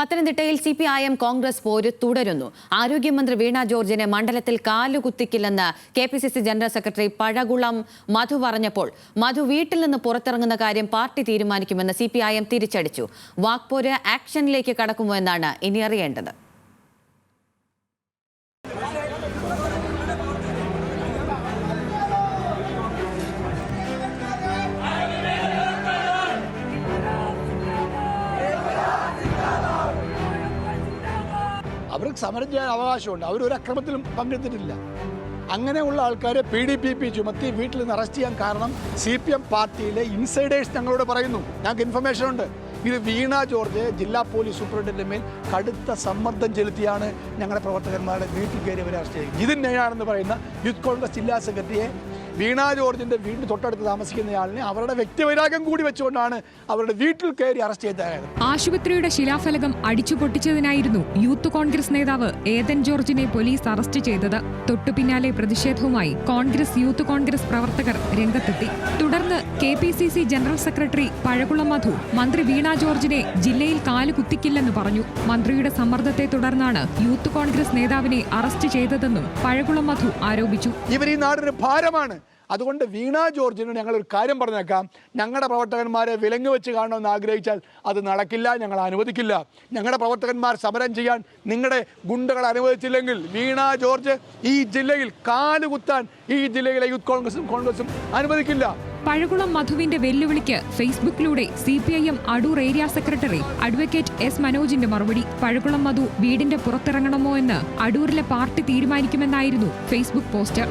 പത്തനംതിട്ടയിൽ C P I M Congress പോര് തുടരുന്നു. ആരോഗ്യമന്ത്രി വീണ ജോർജിനെ മണ്ഡലത്തിൽ കാലുകുത്തിക്കില്ലെന്ന് K P C C general secretary Pazhakulam Madhu പറഞ്ഞപ്പോൾ മധു വീട്ടിൽ നിന്ന് പുറത്തിറങ്ങുന്ന കാര്യം പാർട്ടി തീരുമാനിക്കുമെന്ന് സി പി ഐ എം തിരിച്ചടിച്ചു. വാക്പോര് ആക്ഷനിലേക്ക് കടക്കുമോ എന്നാണ് ഇനി അറിയേണ്ടത്. അവർക്ക് സമരം ചെയ്യാൻ അവകാശമുണ്ട്. അവരൊരു അക്രമത്തിലും പങ്കെടുത്തിട്ടില്ല. അങ്ങനെയുള്ള ആൾക്കാരെ പി ഡി പി പി ചുമത്തി വീട്ടിൽ നിന്ന് അറസ്റ്റ് ചെയ്യാൻ കാരണം സി പി എം പാർട്ടിയിലെ ഇൻസൈഡേഴ്സ് ഞങ്ങളോട് പറയുന്നു. ഞങ്ങൾക്ക് ഇൻഫർമേഷൻ ഉണ്ട്. ഇത് വീണ ജോർജ് ജില്ലാ പോലീസ് സൂപ്രണ്ടിന്റെ മേൽ കടുത്ത സമ്മർദ്ദം ചെലുത്തിയാണ് ഞങ്ങളുടെ പ്രവർത്തകന്മാരുടെ വീട്ടിൽ കയറി അവരെ അറസ്റ്റ് ചെയ്യുന്നത്. ഇതിനെയാണെന്ന് പറയുന്ന യൂത്ത് കോൺഗ്രസ് ജില്ലാ സെക്രട്ടറിയെ വീണ ജോർജിന്റെ വീടിന് തൊട്ടടുത്ത് താമസിക്കുന്നയാളിനെ അവരുടെ വ്യക്തിവൈരാഗ്യം കൂടി വെച്ചുകൊണ്ടാണ് അവരുടെ വീട്ടിൽ കയറി അറസ്റ്റ് ചെയ്തത് ആശുപത്രിയുടെ ശിലാഫലകം അടിച്ചു പൊട്ടിച്ചതിനായിരുന്നു യൂത്ത് കോൺഗ്രസ് നേതാവ് ഏതൻ ജോർജിനെ പോലീസ് അറസ്റ്റ് ചെയ്തത്. തൊട്ടു പിന്നാലെ പ്രതിഷേധവുമായി കോൺഗ്രസ് യൂത്ത് കോൺഗ്രസ് പ്രവർത്തകർ രംഗത്തെത്തി. തുടർന്ന് K P C C general secretary Pazhakulam Madhu മന്ത്രി വീണ ജോർജിനെ ജില്ലയിൽ കാൽ കുത്തിക്കില്ലെന്ന് പറഞ്ഞു. മന്ത്രിയുടെ സമ്മർദ്ദത്തെ തുടർന്നാണ് യൂത്ത് കോൺഗ്രസ് നേതാവിനെ അറസ്റ്റ് ചെയ്തതെന്നും പഴകുളം മധു ആരോപിച്ചു. ഇവർ ഈ നാടിന് ഭാരമാണ്. അതുകൊണ്ട് വീണ ജോർജിന് ഞങ്ങൾ ഒരു കാര്യം പറഞ്ഞേക്കാം. ഞങ്ങളുടെ പ്രവർത്തകന്മാരെ വിലങ്ങ് വെച്ച് കാണണമെന്ന് ആഗ്രഹിച്ചാൽ അത് നടക്കില്ല ഞങ്ങൾ അനുവദിക്കില്ല. ഞങ്ങളുടെ പ്രവർത്തകന്മാർ സമരം ചെയ്യാൻ നിങ്ങളുടെ ഗുണ്ടകൾ അനുവദിച്ചില്ലെങ്കിൽ വീണ ജോർജ് ഈ ജില്ലയിൽ കാലുകുത്താൻ ഈ ജില്ലയിലെ യൂത്ത് കോൺഗ്രസും കോൺഗ്രസും അനുവദിക്കില്ല. പഴകുളം മധുവിന്റെ വെല്ലുവിളിക്ക് ഫേസ്ബുക്കിലൂടെ C P I M Adoor area secretary advocate S മനോജിന്റെ മറുപടി. പഴകുളം മധു വീടിന്റെ പുറത്തിറങ്ങണമോ എന്ന് അടൂരിലെ പാർട്ടി തീരുമാനിക്കുമെന്നായിരുന്നു ഫേസ്ബുക്ക് പോസ്റ്റ്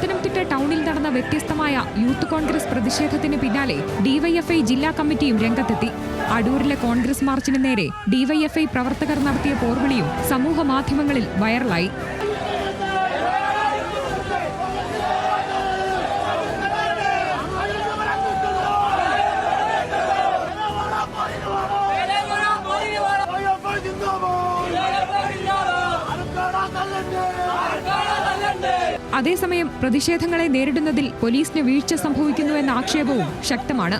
പത്തനംതിട്ട ടൗണിൽ നടന്ന വ്യത്യസ്തമായ യൂത്ത് കോൺഗ്രസ് പ്രതിഷേധത്തിന് പിന്നാലെ ഡിവൈഎഫ്ഐ ജില്ലാ കമ്മിറ്റിയും രംഗത്തെത്തി. അടൂരിലെ കോൺഗ്രസ് മാർച്ചിന് നേരെ ഡിവൈഎഫ്ഐ പ്രവർത്തകർ നടത്തിയ പോർവിളിയും സമൂഹ മാധ്യമങ്ങളിൽ വൈറലായി. അതേസമയം പ്രതിഷേധങ്ങളെ നേരിടുന്നതിൽ പോലീസിന് വീഴ്ച സംഭവിക്കുന്നുവെന്ന ആക്ഷേപവും ശക്തമാണ്.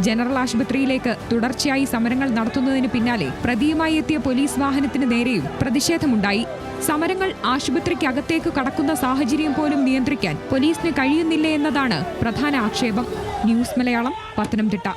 ജനറൽ ആശുപത്രിയിലേക്ക് തുടർച്ചയായി സമരങ്ങൾ നടത്തുന്നതിന് പിന്നാലെ പ്രതിയുമായി എത്തിയ പോലീസ് വാഹനത്തിന് നേരെയും പ്രതിഷേധമുണ്ടായി. സമരങ്ങൾ ആശുപത്രിക്കകത്തേക്ക് കടക്കുന്ന സാഹചര്യം പോലും നിയന്ത്രിക്കാൻ പോലീസിന് കഴിയുന്നില്ല എന്നതാണ് പ്രധാന ആക്ഷേപം. ന്യൂസ് മലയാളം പത്തനംതിട്ട.